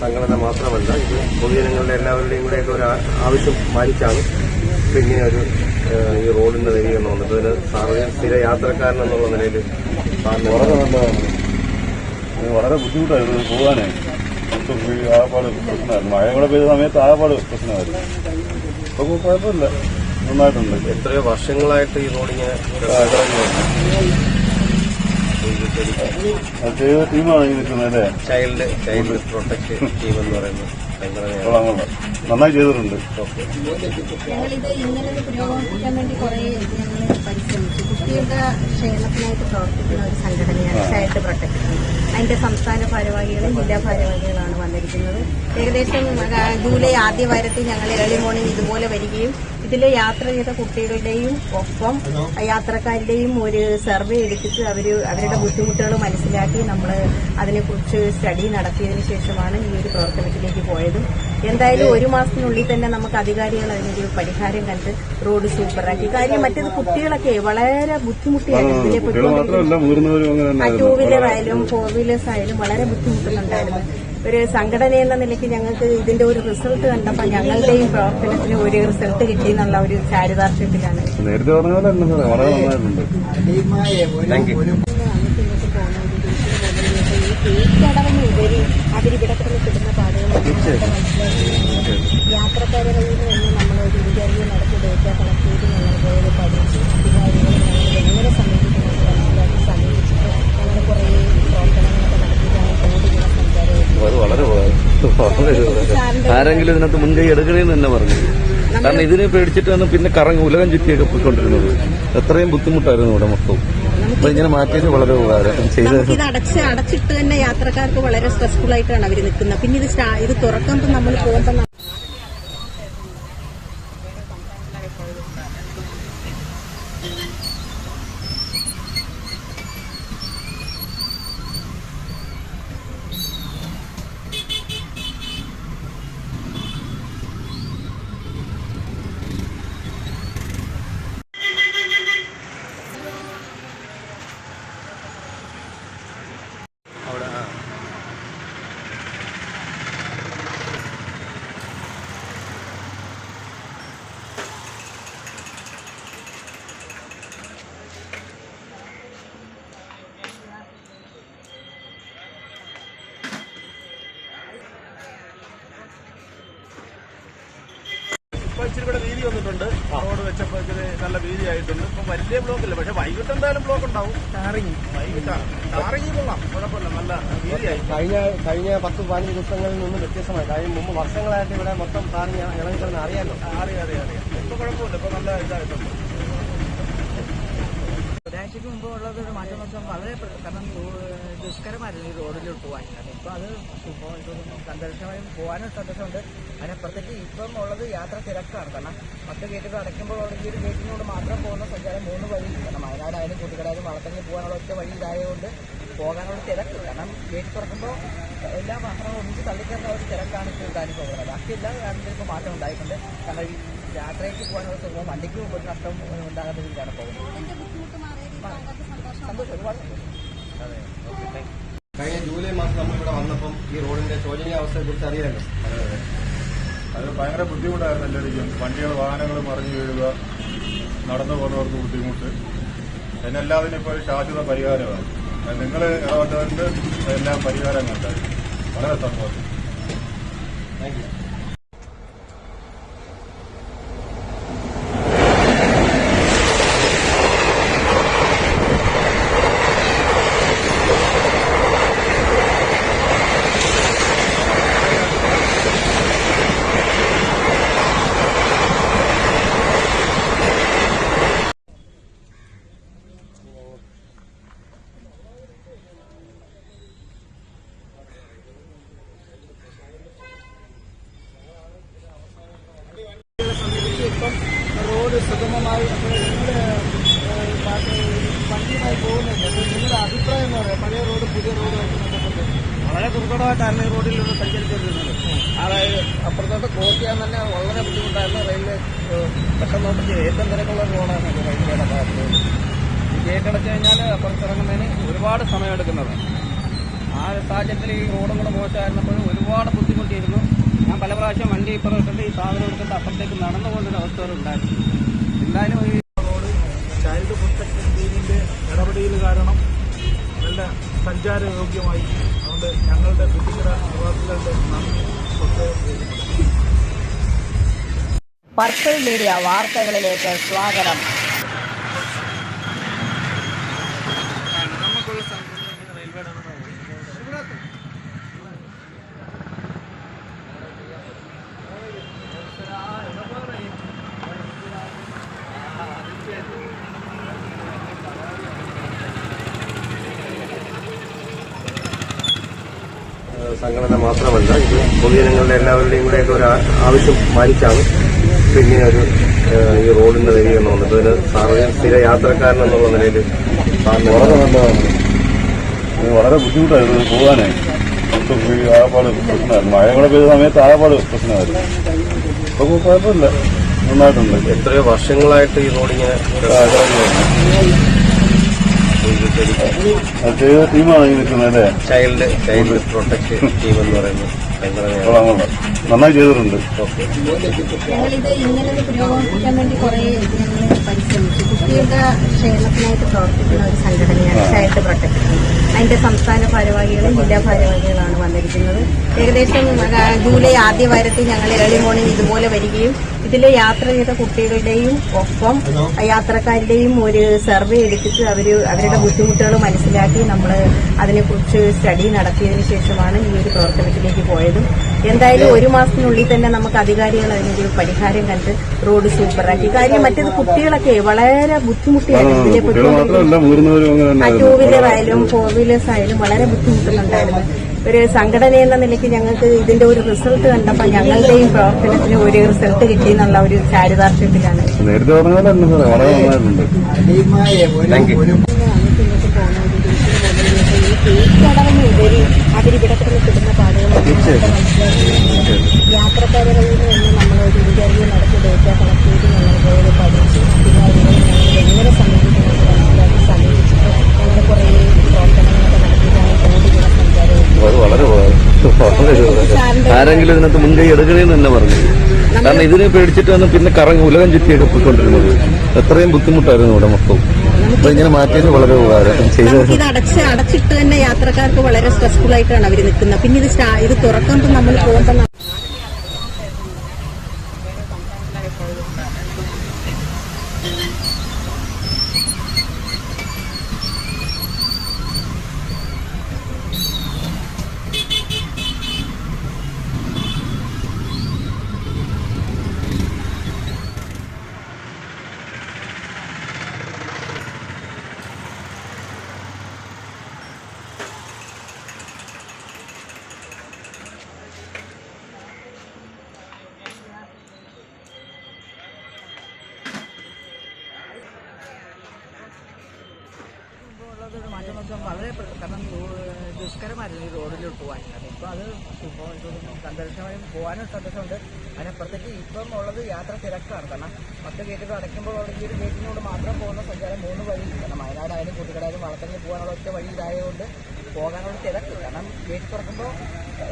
സംഘടന മാത്രമല്ല ഇത് പൊതുജനങ്ങളുടെ എല്ലാവരുടെയും കൂടെയൊക്കെ ഒരു ആവശ്യം മാനിച്ചാണ് പിന്നെ ഇങ്ങനെ ഒരു ഈ റോഡിന്റെ നവീകരണം വന്നത് ഇതിന് സാറിന് സ്ഥിര യാത്രക്കാരൻ എന്നുള്ള നിലയിൽ വളരെ വളരെ ബുദ്ധിമുട്ടായിരുന്നു ഇത് പോകാനേ. ഇപ്പം പ്രശ്നമായിരുന്നു. മഴ കൂടെ പെയ്ത സമയത്ത് ആകപ്പാട് പ്രശ്നമായിരുന്നു. ഇപ്പൊ കുഴപ്പമില്ല. നന്നായിട്ടുണ്ട്. എത്രയോ വർഷങ്ങളായിട്ട് ഈ റോഡിങ്ങനെ ടീമാണ് ഈ നിൽക്കുന്നത് ചൈൽഡ് ചൈൽഡ് പ്രൊട്ടക്ഷൻ ടീം എന്ന് പറയുന്ന സംഘടനയാണ് കൊള്ളാം കൊള്ളാം. നന്നായി ചെയ്തിട്ടുണ്ട്. ഞങ്ങളിത് ഇന്നലെ വേണ്ടി കുറെ ഞങ്ങൾ പരിശ്രമിച്ചു. കുട്ടികളുടെ ക്ഷേമത്തിനായിട്ട് പ്രവർത്തിക്കുന്ന ഒരു സംഘടനയാണ് ചൈൽഡ് പ്രൊട്ടക്ഷൻ അതിന്റെ സംസ്ഥാന ഭാരവാഹികളും ജില്ലാ ഭാരവാഹികളാണ് വന്നിരിക്കുന്നത്. ഏകദേശം ജൂലൈ ആദ്യ വാരത്തിൽ ഞങ്ങൾ ഏർലി മോർണിംഗ് ഇതുപോലെ വരികയും ഇതിൽ യാത്ര ചെയ്ത കുട്ടികളുടെയും ഒപ്പം യാത്രക്കാരുടെയും ഒരു സർവേ എടുത്തിട്ട് അവർ അവരുടെ ബുദ്ധിമുട്ടുകൾ മനസ്സിലാക്കി നമ്മൾ അതിനെക്കുറിച്ച് സ്റ്റഡി നടത്തിയതിനു ശേഷമാണ് ഈ ഒരു പ്രവർത്തനത്തിലേക്ക് പോയത്. എന്തായാലും ഒരു മാസത്തിനുള്ളിൽ തന്നെ നമുക്ക് അധികാരികൾ അതിനൊരു പരിഹാരം കണ്ട് റോഡ് സൂപ്പറാക്കി കാര്യം മറ്റേത് കുട്ടികളൊക്കെ വളരെ ബുദ്ധിമുട്ടിയാണ് ഇതിലെ ടൂ വീലർ ആയാലും ഫോർ വീലേഴ്സ് ആയാലും വളരെ ബുദ്ധിമുട്ടുന്നുണ്ടായിരുന്നു ഒരു സംഘടന എന്ന നിലയ്ക്ക് ഞങ്ങൾക്ക് ഇതിന്റെ ഒരു റിസൾട്ട് കണ്ടപ്പോൾ ഞങ്ങളുടെയും പ്രവർത്തനത്തിന് ഒരു റിസൾട്ട് കിട്ടി എന്നുള്ള ഒരു ചാരിതാർത്ഥ്യത്തിലാണ്. നേരത്തെ പറഞ്ഞ പോലെ തേക്കടവിനുപരി അവരിവിടെ കിടന്ന് കിടുന്ന പാടുകൾ യാത്രക്കാരെ കയ്യിൽ നിന്ന് നമ്മൾ ഒരു ഇന്റർവ്യൂ നടത്തി ഡേറ്റ കളക്ട് ചെയ്ത് ഞങ്ങൾ പോയത് പഠിച്ച് അധികാരികളെ ഞങ്ങൾ എങ്ങനെ സമീപിക്കുന്നത് മനസ്സിലാക്കി സമീപിച്ചിട്ട് ഞങ്ങൾ കുറേ പ്രവർത്തനങ്ങളൊക്കെ നടത്തിയിട്ടാണ് കോടികളെ സഞ്ചാരം അത് വളരെ വളരെ ഉപകാരം. ആരെങ്കിലും ഇതിനകത്ത് മുൻകൈ എടുക്കണേന്ന് തന്നെ പറഞ്ഞു. കാരണം ഇതിനെ പേടിച്ചിട്ട് പേടിച്ചിട്ടാണ് പിന്നെ കറങ്ങി ഉലകം ചുറ്റിയൊക്കെ പോയിക്കൊണ്ടിരുന്നത്. എത്രയും ബുദ്ധിമുട്ടായിരുന്നു ഇവിടെ മൊത്തം അപ്പൊ ഇങ്ങനെ മാറ്റിയത് വളരെ ഉപകാരം ചെയ്ത് അടച്ച് അടച്ചിട്ട് തന്നെ യാത്രക്കാർക്ക് വളരെ സ്ട്രെസ്ഫുൾ ആയിട്ടാണ് അവർ നിൽക്കുന്നത്. പിന്നെ ഇത് ഇത് തുറക്കുമ്പോൾ നമ്മൾ പോകുമ്പോൾ ഇച്ചിരി കൂടെ വീതി വന്നിട്ടുണ്ട്. റോഡ് വെച്ചപ്പോ ഇച്ചിരി നല്ല വീതി ആയിട്ടുണ്ട്. ഇപ്പൊ വലിയ ബ്ലോക്ക് ഇല്ല. പക്ഷെ വൈകിട്ട് എന്തായാലും ബ്ലോക്ക് ഉണ്ടാവും. ടാറിങ് വൈകിട്ടാണ് ടാറിങ് കൊള്ളാം. കുഴപ്പമില്ല. നല്ല വീതിയായി കഴിഞ്ഞ കഴിഞ്ഞ പത്ത് പതിനഞ്ച് ദിവസങ്ങളിൽ നിന്ന് വ്യത്യസ്തമായി കഴിഞ്ഞ മുമ്പ് വർഷങ്ങളായിട്ട് ഇവിടെ മൊത്തം ടാറിങ് ഇളകിച്ചെന്ന് അറിയാമല്ലോ അറിയാം അറിയാം അറിയാം. ഇപ്പൊ കുഴപ്പമില്ല. ഇപ്പൊ നല്ല ഇതായിട്ടുണ്ട്. ഒരാഴ്ചക്ക് മുമ്പ് ഉള്ളത് ഒരു മാറ്റം വെച്ചാൽ വളരെ കാരണം ദുഷ്കരമായിരുന്നു ഈ റോഡിലോട്ട് പോകാൻ കാരണം ഇപ്പം അത് സന്തോഷമായും പോകാനും സന്തോഷമുണ്ട് അതിനപ്പുറത്തേക്ക് ഇപ്പം ഉള്ളത് യാത്ര തിരക്കാണ്. കാരണം പത്ത് ഗേറ്റുകൾ അടയ്ക്കുമ്പോൾ ഈ ഒരു ഗേറ്റിനോട് മാത്രം പോകുന്ന സഞ്ചാരം മൂന്ന് വഴി കാരണം വയനാടായാലും കുട്ടികളായാലും വളർത്തങ്ങി പോകാനുള്ള ഒറ്റ വഴി ഇതായതുകൊണ്ട് പോകാനുള്ള തിരക്ക്. കാരണം ഗേറ്റ് തുറക്കുമ്പോൾ എല്ലാ വാഹനങ്ങളും ഒന്നിച്ച് തള്ളിക്കയറുന്ന ഒരു തിരക്കാണ് ഇപ്പോൾ പോകുന്നത് ബാക്കി എല്ലാ കാര്യത്തിലും മാറ്റം ഉണ്ടായിട്ടുണ്ട്. കാരണം യാത്രയ്ക്ക് പോകാനുള്ള സുഖം വണ്ടിക്ക് ഒരു നഷ്ടം ഉണ്ടാകാത്ത രീതിയിലാണ് പോകുന്നത്. കഴിഞ്ഞ ജൂലൈ മാസം നമ്മൾ ഇവിടെ വന്നപ്പം ഈ റോഡിന്റെ ശോചനീയാവസ്ഥയെ കുറിച്ച് അറിയാമല്ലോ അത് ഭയങ്കര ബുദ്ധിമുട്ടായിരുന്നു എല്ലാവർക്കും വണ്ടികൾ വാഹനങ്ങൾ മറിഞ്ഞു വീഴുക നടന്നു പോകുന്നവർക്ക് ബുദ്ധിമുട്ട്. അതിനെല്ലാത്തിനും ഇപ്പോൾ ശാശ്വത പരിഹാരമാണ്. നിങ്ങൾ ഇടപെട്ടുകൊണ്ട് എല്ലാം പരിഹാരം കണ്ടായി വളരെ സന്തോഷം. താങ്ക് യു സുഗമമായി വണ്ടിയുമായി പോകുന്നുണ്ട്. അപ്പോൾ നിങ്ങളുടെ അഭിപ്രായം എന്ന് പറയാം? പഴയ റോഡ് പുതിയ റോഡുമായിട്ട് ബന്ധപ്പെട്ട്. വളരെ ദുർഘടമായിട്ടാണ് ഈ റോഡിലൂടെ സഞ്ചരിച്ചിരുന്നത് അതായത് അപ്പുറത്തോട്ട് ക്രോസ് ചെയ്യാൻ തന്നെ വളരെ ബുദ്ധിമുട്ടായിരുന്നു. റെയിൽവേ പെട്ടെന്ന് നോക്കി ഏറ്റവും തിരക്കുള്ള റോഡാണ് റെയിൽവേയുടെ ഭാഗത്ത്. ഗേറ്റ് അടച്ചു കഴിഞ്ഞാൽ പുറത്തിറങ്ങുന്നതിന് ഒരുപാട് സമയമെടുക്കുന്നത്. ആ സാഹചര്യത്തിൽ ഈ റോഡും കൂടെ മോശമായിരുന്നപ്പോഴും ഒരുപാട് ബുദ്ധിമുട്ടിയിരുന്നു. ഞാൻ പല പ്രാവശ്യം വണ്ടി ഇപ്പുറം ഇട്ടിട്ട് ഈ സാധനം എടുത്തിട്ട് അപ്പുറത്തേക്ക് നടന്നുകൊണ്ടൊരു അവസ്ഥ ഉണ്ടായിരുന്നു. എന്തായാലും ഈ ചൈൽഡ് പ്രൊട്ടക്ഷൻ ടീമിന്റെ നടപടിയിൽ കാരണം നല്ല സഞ്ചാരയോഗ്യമായി അതുകൊണ്ട് ഞങ്ങളുടെ കുട്ടിക്കര നിവാസികളുടെ നന്ദി പ്രത്യേകം പർപ്പിൾ മീഡിയ വാർത്തകളിലേക്ക് സ്വാഗതം. സംഘടന മാത്രമല്ല ഇത് പൊതുജനങ്ങളുടെ എല്ലാവരുടെയും കൂടെയൊക്കെ ഒരു ആവശ്യം മാനിച്ചാണ് പിന്നെ ഒരു ഈ റോഡിന്റെ വന്നത് ഇതിന് സാറിന് സ്ഥിര യാത്രക്കാരൻ എന്നുള്ള നിലയിൽ വളരെ നല്ലതാണ്. വളരെ ബുദ്ധിമുട്ടായിരുന്നു പോകാനായി. ആകപ്പാട് പ്രശ്നമായിരുന്നു. മഴ കൂടെ പെയ്ത സമയത്ത് ആകപ്പാട് പ്രശ്നമായിരുന്നു. ഇപ്പൊ കുഴപ്പമില്ല. നന്നായിട്ടുണ്ട്. എത്രയോ വർഷങ്ങളായിട്ട് ഈ റോഡിങ്ങനെ ആ, കിടക്കുകയാണ്. അത് ചെയ്ത ടീമാണ് നിൽക്കുന്നത് ചൈൽഡ് ചൈൽഡ് പ്രൊട്ടക്ഷൻ ടീം എന്ന് പറയുന്നത് നന്നായി ചെയ്തിട്ടുണ്ട്. ഞങ്ങളിത് ഇന്നലെ വേണ്ടി കുറെ ഞങ്ങൾ പരിശ്രമിച്ചു കുട്ടികളുടെ ക്ഷേമത്തിനായിട്ട് പ്രവർത്തിക്കുന്ന ഒരു സംഘടനയാണ് ചൈൽഡ് പ്രൊട്ടക്ഷൻ അതിന്റെ സംസ്ഥാന ഭാരവാഹികളും ജില്ലാ ഭാരവാഹികളാണ് വന്നിരിക്കുന്നത്. ഏകദേശം ജൂലൈ ആദ്യ വാരത്തിൽ ഞങ്ങൾ ഏർലി മോർണിംഗ് ഇതുപോലെ വരികയും ഇതിൽ യാത്ര ചെയ്ത കുട്ടികളുടെയും ഒപ്പം യാത്രക്കാരുടെയും ഒരു സർവേ എടുത്തിട്ട് അവർ അവരുടെ ബുദ്ധിമുട്ടുകൾ മനസ്സിലാക്കി നമ്മൾ അതിനെക്കുറിച്ച് സ്റ്റഡി നടത്തിയതിനു ശേഷമാണ് ഈ ഒരു പ്രവർത്തനത്തിലേക്ക് പോയതും. എന്തായാലും ഒരു മാസത്തിനുള്ളിൽ തന്നെ നമുക്ക് അധികാരികൾ അതിനൊരു പരിഹാരം കണ്ട് റോഡ് സൂപ്പറാക്കി. കാര്യം മറ്റേത് കുട്ടികളൊക്കെ വളരെ ബുദ്ധിമുട്ടിയായിരുന്നു ഇതിനെ തന്നെ ടൂ വീലർ ആയാലും ഫോർ വീലേഴ്സ് ആയാലും വളരെ ബുദ്ധിമുട്ടുന്നുണ്ടായിരുന്നു. ഒരു സംഘടന എന്ന നിലയ്ക്ക് ഞങ്ങൾക്ക് ഇതിന്റെ ഒരു റിസൾട്ട് കണ്ടപ്പോൾ ഞങ്ങളുടെയും പ്രവർത്തനത്തിന് ഒരു റിസൾട്ട് കിട്ടി എന്നുള്ള ഒരു ചാരിതാർത്ഥ്യത്തിലാണ്. നേരത്തെ പറഞ്ഞ പോലെ ചടങ്ങിനുപരി അവരിവിടെ കിടന്ന് കിട്ടുന്ന പാടുകൾ യാത്രക്കാരുടെ നിന്ന് നമ്മൾ ഒരു ഇന്റർവ്യൂ നടത്തി ഡേറ്റ കളക്ട് ചെയ്ത് ഞങ്ങൾ പോയത് പഠിച്ചു പിന്നെ അതുപോലെ ഞങ്ങൾ എങ്ങനെ സമീപിക്കുന്നത് മനസ്സിലാക്കി സമീപിച്ചിട്ട് അങ്ങനെ കുറേ പ്രവർത്തനങ്ങളൊക്കെ നടത്തിയിട്ടാണ് സഞ്ചാരം. ആരെങ്കിലും ഇതിനകത്ത് മുൻകൈ എടുക്കണേന്ന് തന്നെ പറഞ്ഞു. കാരണം ഇതിനെ പേടിച്ചിട്ടാണ് പിന്നെ കറങ്ങി ഉലകം ചുറ്റിയൊക്കെ പോയിക്കൊണ്ടിരുന്നത്. എത്രയും ബുദ്ധിമുട്ടായിരുന്നു ഇവിടെ മൊത്തം. അപ്പൊ ഇങ്ങനെ മാറ്റിയത് വളരെ ഉപകാരം നമുക്കിത് അടച്ച് അടച്ചിട്ട് തന്നെ യാത്രക്കാർക്ക് വളരെ സ്ട്രെസ്ഫുൾ ആയിട്ടാണ് അവർ നിൽക്കുന്നത്. പിന്നെ ഇത് സ്റ്റാ- ഇത് തുറക്കുമ്പോൾ നമ്മൾ പോകുമ്പോൾ ഉള്ളതൊരു മാറ്റം നോക്കാൻ വളരെ കാരണം ദുഷ്കരമായിരുന്നു ഈ റോഡിലോട്ട് പോകാൻ. കാരണം ഇപ്പോൾ അത് ഇപ്പോൾ സന്തോഷമായും പോകാനും സന്തോഷമുണ്ട്. അതിനപ്പുറത്തേക്ക് ഇപ്പം ഉള്ളത് യാത്ര തിരക്കാണ്. കാരണം പത്ത് ഗേറ്റുകൾ അടയ്ക്കുമ്പോൾ ഉള്ള ഈ ഒരു ഗേറ്റിനോട് മാത്രം പോകുന്ന സഞ്ചാരം മൂന്ന് വഴി കാരണം വയനാടായാലും കുട്ടികളായാലും വളർത്തലിൽ പോകാനുള്ള ഒറ്റ വഴി ഇതായതുകൊണ്ട് പോകാനുള്ള തിരക്ക്. കാരണം ഗേറ്റ് തുറക്കുമ്പോൾ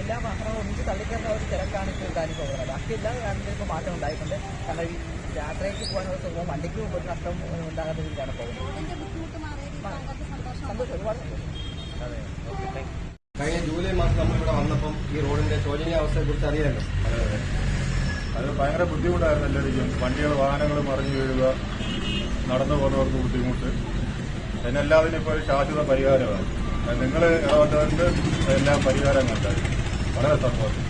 എല്ലാ വാഹനങ്ങളും ഒന്നിച്ച് തള്ളിക്കയറുന്ന ഒരു തിരക്കാണ് ഇപ്പോൾ കാര്യം പോകുന്നത് ബാക്കി എല്ലാ കാര്യത്തിലും മാറ്റം ഉണ്ടായിട്ടുണ്ട്. കാരണം ഈ യാത്രയ്ക്ക് പോകാനുള്ള വണ്ടിക്ക് ഒരു നഷ്ടം ഉണ്ടാകാത്ത രീതിയിലാണ് പോകുന്നത്. കഴിഞ്ഞ ജൂലൈ മാസം നമ്മൾ ഇവിടെ വന്നപ്പം ഈ റോഡിന്റെ ശോചനീയാവസ്ഥയെ കുറിച്ച് അറിയാമല്ലോ അത് ഭയങ്കര ബുദ്ധിമുട്ടായിരുന്നു എല്ലാവർക്കും വണ്ടികൾ വാഹനങ്ങൾ മറിഞ്ഞു വീഴുക നടന്നു പോകുന്നവർക്ക് ബുദ്ധിമുട്ട്. അതിനെല്ലാത്തിനും ഇപ്പോൾ ശാശ്വത പരിഹാരമാണ്. നിങ്ങൾ ഇടപെട്ടുകൊണ്ട് എല്ലാം പരിഹാരം കണ്ടായി വളരെ സന്തോഷം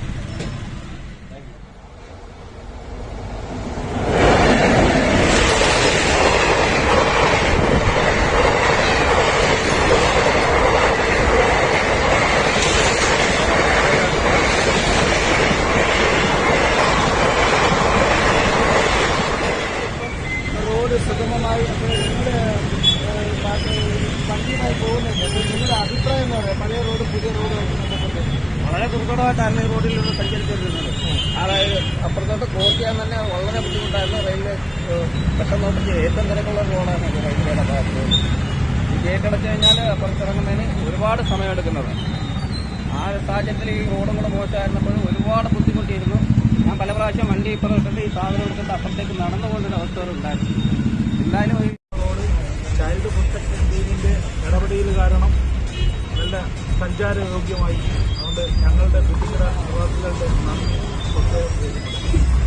റോഡ് സുഗമമായി നിങ്ങളുടെ വണ്ടിയുമായി പോകുന്നുണ്ട് അപ്പോൾ നിങ്ങളുടെ അഭിപ്രായം എന്ന് പുതിയ വളരെ ദുർഘടമായിട്ടായിരുന്നു ഈ നിന്ന് സഞ്ചരിച്ചിരുന്നത് അതായത് അപ്പുറത്തോട്ട് ക്രോസ് ചെയ്യാൻ തന്നെ വളരെ ബുദ്ധിമുട്ടായിരുന്നു. റെയിൽവേ പെട്ടെന്ന് ഏറ്റവും തിരക്കുള്ള റോഡാണ് റെയിൽവേയുടെ ഭാഗത്ത്. ഗേറ്റ് അടച്ചു കഴിഞ്ഞാൽ പുറത്തിറങ്ങുന്നതിന് ഒരുപാട് സമയമെടുക്കുന്നത്. ആ സാഹചര്യത്തിൽ ഈ റോഡും കൂടെ മോശമായിരുന്നപ്പോൾ ഒരുപാട് ബുദ്ധിമുട്ടിയിരുന്നു. ഞാൻ പല പ്രാവശ്യം വണ്ടി ഇപ്പുറം ഇട്ടിട്ട് ഈ സാധനം എടുത്തിട്ട് അപ്പുറത്തേക്ക് നടന്നു പോകുന്നൊരു അവസ്ഥ ഉണ്ടായിരുന്നു. എന്തായാലും ഈ റോഡ് ചൈൽഡ് പ്രൊട്ടക്ഷൻ ടീമിന്റെ ഇടപെടൽ കാരണം നല്ല സഞ്ചാരയോഗ്യമായി. അതുകൊണ്ട് ഞങ്ങളുടെ കുട്ടികളുടെ നിവാസികളുടെ നന്ദി. ചെയ്യുന്നു